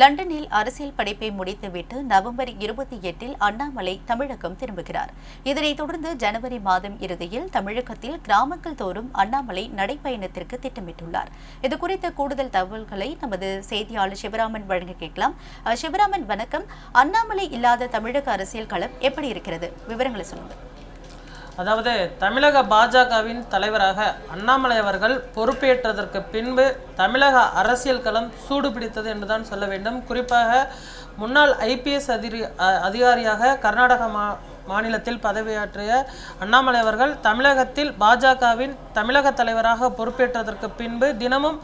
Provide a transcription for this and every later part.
லண்டனில் அரசியல் படிப்பை முடித்துவிட்டு நவம்பர் இருபத்தி எட்டில் அண்ணாமலை தமிழகம் திரும்புகிறார். இதனைத் தொடர்ந்து ஜனவரி மாதம் இறுதியில் தமிழகத்தில் கிராமங்கள் தோறும் அண்ணாமலை நடைப்பயணத்திற்கு திட்டமிட்டுள்ளார். இதுகுறித்த கூடுதல் தகவல்களை நமது செய்தியாளர் சிவராமன் வழங்க கேட்கலாம். சிவராமன் வணக்கம். அண்ணாமலை இல்லாத தமிழக அரசியல் களம் எப்படி இருக்கிறது? விவரங்களை சொல்லுங்கள். அதாவது தமிழக பாஜகவின் தலைவராக அண்ணாமலை அவர்கள் பொறுப்பேற்றதற்கு பின்பு தமிழக அரசியல் களம் சூடுபிடித்தது என்றுதான் சொல்ல வேண்டும். குறிப்பாக முன்னாள் ஐபிஎஸ் அதிரி அதிகாரியாக கர்நாடக மா மாநிலத்தில் பதவியாற்றிய அண்ணாமலை அவர்கள் தமிழகத்தில் பாஜகவின் தமிழக தலைவராக பொறுப்பேற்றதற்கு பின்பு தினமும்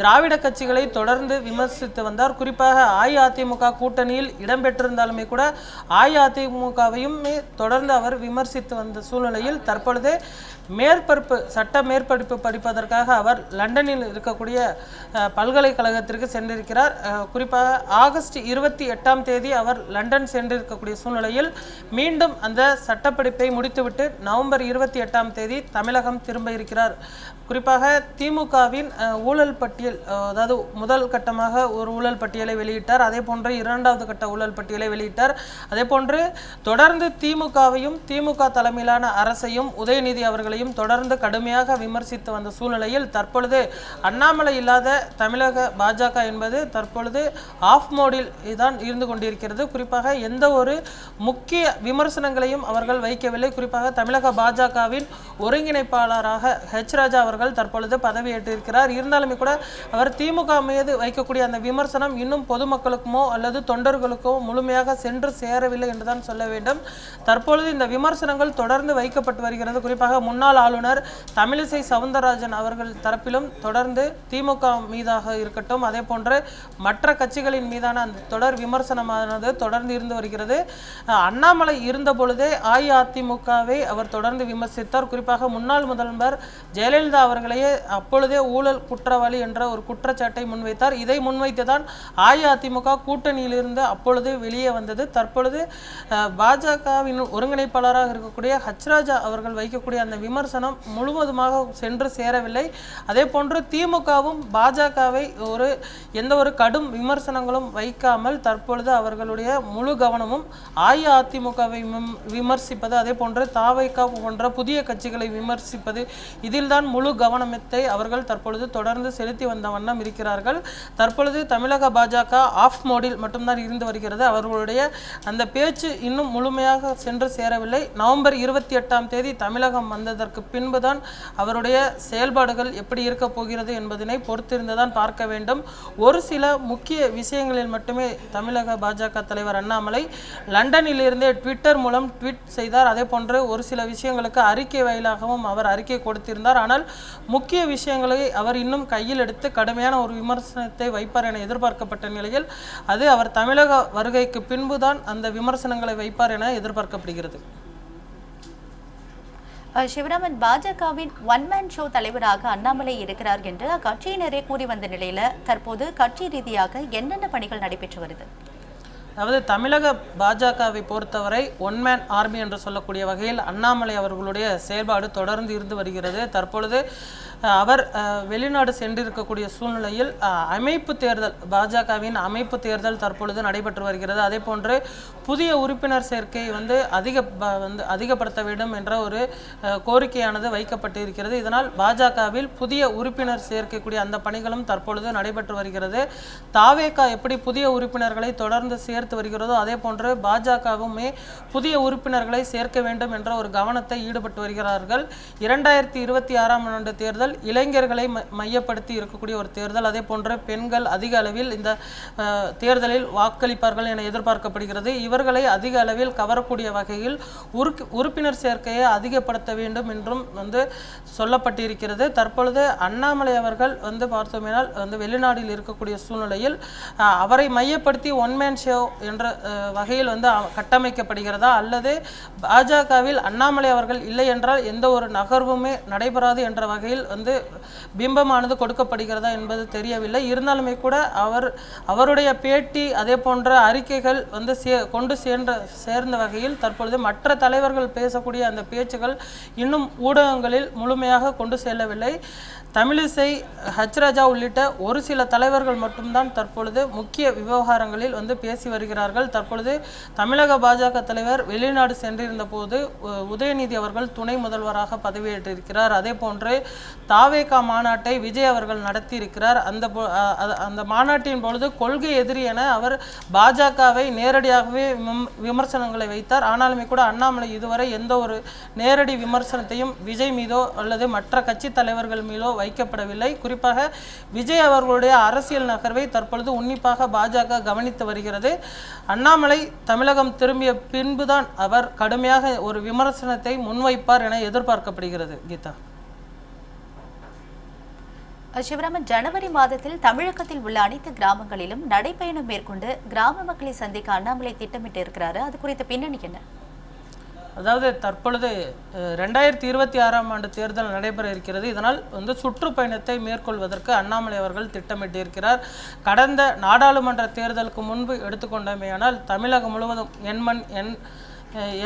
திராவிட கட்சிகளை தொடர்ந்து விமர்சித்து வந்தார். குறிப்பாக அஇஅதிமுக கூட்டணியில் இடம்பெற்றிருந்தாலுமே கூட அஇஅதிமுகவையும் தொடர்ந்து அவர் விமர்சித்து வந்த சூழ்நிலையில் தற்பொழுது மேற்பரப்பு சட்ட மேற்படிப்பு படிப்பதற்காக அவர் லண்டனில் இருக்கக்கூடிய பல்கலைக்கழகத்திற்கு சென்றிருக்கிறார். குறிப்பாக ஆகஸ்ட் இருபத்தி எட்டாம் தேதி அவர் லண்டன் சென்றிருக்கக்கூடிய சூழ்நிலையில் மீண்டும் அந்த சட்டப்படிப்பை முடித்துவிட்டு நவம்பர் இருபத்தி எட்டாம் தேதி தமிழகம் திரும்ப இருக்கிறார். குறிப்பாக திமுகவின் ஊழல் பட்டியல் அதாவது முதல் கட்டமாக ஒரு ஊழல் பட்டியலை வெளியிட்டார் அதே போன்று இரண்டாவது கட்ட ஊழல் பட்டியலை வெளியிட்டார். அதே போன்று தொடர்ந்து திமுகவையும் திமுக தலைமையிலான அரசையும் உதயநிதி அவர்களையும் தொடர்ந்து கடுமையாக விமர்சித்து வந்த சூழ்நிலையில் தற்பொழுது அண்ணாமலை இல்லாத தமிழக பாஜக என்பது தற்பொழுது ஆஃப் மோடில் தான் இருந்து கொண்டிருக்கிறது. குறிப்பாக எந்த ஒரு முக்கிய விமர்சனங்களையும் அவர்கள் வைக்கவில்லை. குறிப்பாக தமிழக பாஜகவின் ஒருங்கிணைப்பாளராக ஹெச் ராஜா அவர்கள் தற்பொழுது பதவியேற்றிருக்கிறார். இருந்தாலுமே கூட அவர் திமுக மீது வைக்கக்கூடிய அந்த விமர்சனம் இன்னும் பொதுமக்களுக்குமோ அல்லது தொண்டர்களுக்கோ முழுமையாக சென்று சேரவில்லை என்றுதான் சொல்ல வேண்டும். தற்பொழுது இந்த விமர்சனங்கள் தொடர்ந்து வைக்கப்பட்டு வருகிறது. குறிப்பாக முன்னாள் ஆளுநர் தமிழிசை சவுந்தரராஜன் அவர்கள் தரப்பிலும் தொடர்ந்து திமுக மீதாக இருக்கட்டும் அதே போன்று மற்ற கட்சிகளின் மீதான அந்த தொடர் விமர்சனமானது தொடர்ந்து இருந்து வருகிறது. அண்ணாமலை இருந்த பொழுதே அஇஅதிமுகவை அவர் தொடர்ந்து விமர்சித்தார். குறிப்பாக முன்னாள் முதல்வர் ஜெயலலிதா அவர்களையே அப்பொழுதே ஊழல் குற்றவாளி என்ற ஒரு குற்றச்சாட்டை முன்வைத்தார். இதை முன்வைத்துதான் அஇஅதிமுக கூட்டணியிலிருந்து அப்பொழுது வெளியே வந்தது. தற்பொழுது பாஜகவின் ஒருங்கிணைப்பாளராக இருக்கக்கூடிய ஹச்ராஜா அவர்கள் வைக்கக்கூடிய அந்த விமர்சனம் முழுவதுமாக சென்று சேரவில்லை. அதே போன்று திமுகவும் பாஜகவை ஒரு எந்த ஒரு கடும் விமர்சனங்களும் வைக்காமல் தற்பொழுது அவர்களுடைய முழு கவனமும் அஇஅதிமுகவை விமர்சிப்பது. அதே போன்று தாவைக்கா போன்ற புதிய கட்சிகளை விமர்சிப்பது. இதில்தான் முழு கவனத்தை அவர்கள் தற்பொழுது தொடர்ந்து செலுத்தி வந்த வண்ணம் இருக்கிறார்கள். தற்பொழுது தமிழக பாஜக ஆஃப் மோடில் மட்டும்தான் இருந்து வருகிறது. அவர்களுடைய அந்த பேச்சு இன்னும் முழுமையாக சென்று சேரவில்லை. நவம்பர் இருபத்தி எட்டாம் தேதி தமிழகம் வந்ததற்கு பின்புதான் அவருடைய செயல்பாடுகள் எப்படி இருக்க போகிறது என்பதனை பொறுத்திருந்துதான் பார்க்க வேண்டும். ஒரு சில முக்கிய விஷயங்களில் மட்டுமே தமிழக பாஜக தலைவர் அண்ணாமலை லண்டனில் இருந்தே ட்விட்டர் மூலம் ட்வீட் செய்தார். அதே போன்று ஒரு சில விஷயங்களுக்கு அறிக்கை வாயிலாகவும் அவர் அறிக்கை கொடுத்திருந்தார். ஆனால் முக்கிய விஷயங்களை அவர் இன்னும் கையில் எடுத்து கடுமையான ஒரு விமர்சனத்தை வைப்பார் என எதிர்பார்க்கப்பட்ட நிலையில் அது அவர் தமிழக வருகைக்கு பின்புதான் அந்த விமர்சனங்களை வைப்பார் என எதிர்பார்க்கப்படுகிறது. சிவராமன் பாஜகவின் ஒன் மேன் ஷோ தலைவராக அண்ணாமலை இருக்கிறார் என்று அக்கட்சியினரே கூறி வந்த நிலையில தற்போது கட்சி ரீதியாக என்னென்ன பணிகள் நடைபெற்று வருது? அதாவது தமிழக பாஜகவை பொறுத்தவரை ஒன் மேன் ஆர்மி என்று சொல்லக்கூடிய வகையில் அண்ணாமலை அவர்களுடைய செயல்பாடு தொடர்ந்து இருந்து வருகிறது. தற்பொழுது அவர் வெளிநாடு சென்றிருக்கக்கூடிய சூழ்நிலையில் அமைப்பு தேர்தல் பாஜகவின் அமைப்பு தேர்தல் தற்பொழுது நடைபெற்று வருகிறது. அதே போன்று புதிய உறுப்பினர் சேர்க்கை வந்து அதிக ப- வந்து அதிகப்படுத்த வேண்டும் என்ற ஒரு கோரிக்கையானது வைக்கப்பட்டு இருக்கிறது இதனால் பாஜகவில் புதிய உறுப்பினர் சேர்க்கக்கூடிய அந்த பணிகளும் தற்பொழுது நடைபெற்று வருகிறது. தாவேகா எப்படி புதிய உறுப்பினர்களை தொடர்ந்து சேர்த்து வருகிறதோ அதே போன்று பாஜகவுமே புதிய உறுப்பினர்களை சேர்க்க வேண்டும் என்ற ஒரு கவனத்தை ஈடுபட்டு வருகிறார்கள். இரண்டாயிரத்தி இருபத்தி ஆறாம் ஆண்டு தேர்தல் இளைஞர்களை ம- மையப்படுத்தி இருக்கக்கூடிய ஒரு தேர்தல். அதே போன்று பெண்கள் அதிக அளவில் இந்த தேர்தலில் வாக்களிப்பார்கள் என எதிர்பார்க்கப்படுகிறது. இவர்களை அதிக அளவில் கவரக்கூடிய வகையில் உறுப்பினர் சேர்க்கையை அதிகப்படுத்த வேண்டும் என்றும் வந்து சொல்லப்பட்டிருக்கிறது. தற்பொழுது அண்ணாமலை அவர்கள் வந்து பார்த்தோமேனால் வந்து வெளிநாட்டில் இருக்கக்கூடிய சூழ்நிலையில் அவரை மையப்படுத்தி ஒன் மேன் ஷோ என்ற வகையில் வந்து கட்டமைக்கப்படுகிறதா? அல்லது பாஜகவில் அண்ணாமலை அவர்கள் இல்லை என்றால் எந்த ஒரு நகர்வுமே நடைபெறாது என்ற வகையில் வந்து பிம்பமானது கொடுக்கப்படுகிறதா என்பது தெரியவில்லை. இருந்தாலுமே கூட அவர் அவருடைய பேட்டி அதே போன்ற அறிக்கைகள் வந்து சே கொண்டு சேர்ந்த சேர்ந்த வகையில் தற்பொழுது மற்ற தலைவர்கள் பேசக்கூடிய அந்த பேச்சுகள் இன்னும் ஊடகங்களில் முழுமையாக கொண்டு செல்லவில்லை. தமிழிசை ஹச்ராஜா உள்ளிட்ட ஒரு சில தலைவர்கள் மட்டும்தான் தற்பொழுது முக்கிய விவகாரங்களில் வந்து பேசி வருகிறார்கள். தற்பொழுது தமிழக பாஜக தலைவர் வெளிநாடு சென்றிருந்த போது உ- உதயநிதி அவர்கள் துணை முதல்வராக பதவியேற்றிருக்கிறார். அதே போன்று தாவேகா மாநாட்டை விஜய் அவர்கள் நடத்தியிருக்கிறார். அந்த அந்த மாநாட்டின் பொழுது கொள்கை எதிரி என அவர் பாஜகவை நேரடியாகவே விமர்சனங்களை வைத்தார். ஆனாலுமே கூட அண்ணாமலை இதுவரை எந்த ஒரு நேரடி விமர்சனத்தையும் விஜய் மீதோ அல்லது மற்ற கட்சி தலைவர்கள் மீதோ வைக்கப்படவில்லை. குறிப்பாக விஜய் அவர்களுடைய அரசியல் நகர்வை தற்பொழுது உன்னிப்பாக பாஜக கவனித்து வருகிறது. அண்ணாமலை தமிழகம் திரும்பிய பின்புதான் அவர் கடுமையாக ஒரு விமர்சனத்தை முன்வைப்பார் என எதிர்பார்க்கப்படுகிறது. கீதா. சிவராமன் ஜனவரி மாதத்தில் தமிழகத்தில் உள்ள அனைத்து கிராமங்களிலும் நடைப்பயணம் மேற்கொண்டு கிராம மக்களை சந்திக்க அண்ணாமலை திட்டமிட்டு இருக்கிறாரு. அது குறித்த பின்னணி என்ன? அதாவது தற்பொழுது ரெண்டாயிரத்தி இருபத்தி ஆறாம் ஆண்டு தேர்தல் நடைபெற இருக்கிறது. இதனால் வந்து சுற்றுப்பயணத்தை மேற்கொள்வதற்கு அண்ணாமலை அவர்கள் திட்டமிட்டிருக்கிறார் கடந்த நாடாளுமன்ற தேர்தலுக்கு முன்பு எடுத்துக்கொண்டமையானால் தமிழகம் முழுவதும் எண்மண் எண் என்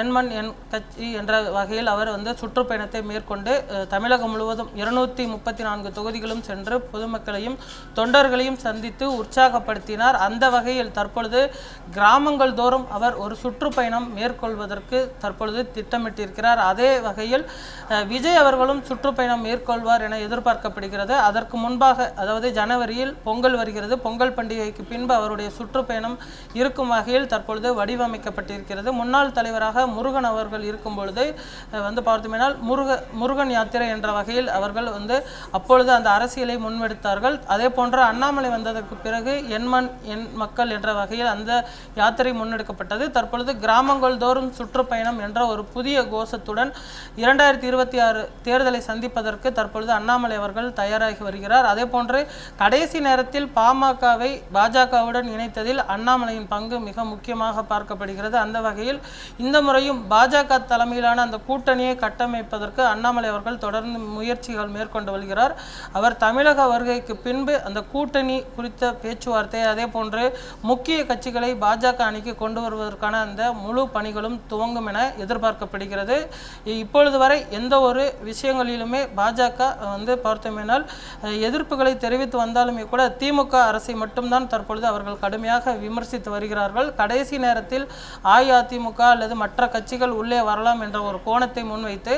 எண்மண் எண் கட்சி என்ற வகையில் அவர் வந்து சுற்றுப்பயணத்தை மேற்கொண்டு தமிழகம் முழுவதும் இருநூற்றி முப்பத்தி நான்கு தொகுதிகளும் சென்று பொதுமக்களையும் தொண்டர்களையும் சந்தித்து உற்சாகப்படுத்தினார். அந்த வகையில் தற்பொழுது கிராமங்கள் தோறும் அவர் ஒரு சுற்றுப்பயணம் மேற்கொள்வதற்கு தற்பொழுது திட்டமிட்டிருக்கிறார். அதே வகையில் விஜய் அவர்களும் சுற்றுப்பயணம் மேற்கொள்வார் என எதிர்பார்க்கப்படுகிறது. அதற்கு முன்பாக அதாவது ஜனவரியில் பொங்கல் வருகிறது. பொங்கல் பண்டிகைக்கு பின்பு அவருடைய சுற்றுப்பயணம் இருக்கும் வகையில் தற்பொழுது வடிவமைக்கப்பட்டிருக்கிறது. முன்னாள் தலைவர் தலைவராக முருகன் அவர்கள் இருக்கும் பொழுது வந்து பார்த்தோமேனால் முருக முருகன் யாத்திரை என்ற வகையில் அவர்கள் வந்து அப்பொழுது அந்த அரசியலை முன்வெடுத்தார்கள் அதே போன்று அண்ணாமலை வந்ததற்கு பிறகு எண்மண் என் மக்கள் என்ற வகையில் அந்த யாத்திரை முன்னெடுக்கப்பட்டது. தற்பொழுது கிராமங்கள் தோறும் சுற்றுப்பயணம் என்ற ஒரு புதிய கோஷத்துடன் இரண்டாயிரத்தி இருபத்தி ஆறு தேர்தலை சந்திப்பதற்கு தற்பொழுது அண்ணாமலை அவர்கள் தயாராகி வருகிறார். அதே போன்று கடைசி நேரத்தில் பாமகவை பாஜகவுடன் இணைத்ததில் அண்ணாமலையின் பங்கு மிக முக்கியமாக பார்க்கப்படுகிறது. அந்த வகையில் இந்த முறையும் பாஜக தலைமையிலான அந்த கூட்டணியை கட்டமைப்பதற்கு அண்ணாமலை அவர்கள் தொடர்ந்து முயற்சிகள் மேற்கொண்டு வருகிறார். அவர் தமிழக வருகைக்கு பின்பு அந்த கூட்டணி குறித்த பேச்சுவார்த்தை அதே போன்று முக்கிய கட்சிகளை பாஜக அணிக்கு கொண்டு வருவதற்கான அந்த முழு பணிகளும் துவங்கும் என எதிர்பார்க்கப்படுகிறது. இப்பொழுது வரை எந்த ஒரு விஷயங்களிலுமே பாஜக வந்து பார்த்தோமேனால் எதிர்ப்புகளை தெரிவித்து வந்தாலுமே கூட திமுக அரசை மட்டும்தான் தற்பொழுது அவர்கள் கடுமையாக விமர்சித்து வருகிறார்கள். கடைசி நேரத்தில் அஇஅதிமுக அல்லது மற்ற கட்சிகள் உள்ளே வரலாம் என்ற ஒரு கோணத்தை முன்வைத்து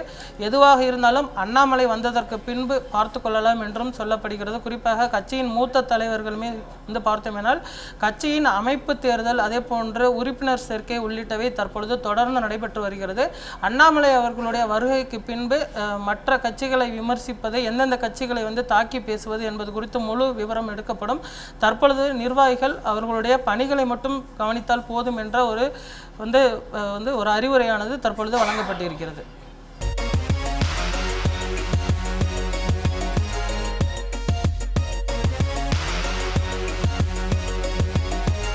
எதுவாக இருந்தாலும் அண்ணாமலை வந்ததற்கு பின்பு பார்த்து கொள்ளலாம் என்றும் சொல்லப்படுகிறது. குறிப்பாக கட்சியின் மூத்த தலைவர்களுமே வந்து பார்த்தோமேனால் கட்சியின் அமைப்பு தேர்தல் அதே போன்று உறுப்பினர் சேர்க்கை உள்ளிட்டவை தற்பொழுது தொடர்ந்து நடைபெற்று வருகிறது. அண்ணாமலை அவர்களுடைய வருகைக்கு பின்பு மற்ற கட்சிகளை விமர்சிப்பது எந்தெந்த கட்சிகளை வந்து தாக்கி பேசுவது என்பது குறித்து முழு விவரம் எடுக்கப்படும். தற்பொழுது நிர்வாகிகள் அவர்களுடைய பணிகளை மட்டும் கவனித்தால் போதும் என்ற ஒரு வந்து வந்து ஒரு அறிவுரையானது தற்பொழுது வழங்கப்பட்டிருக்கிறது.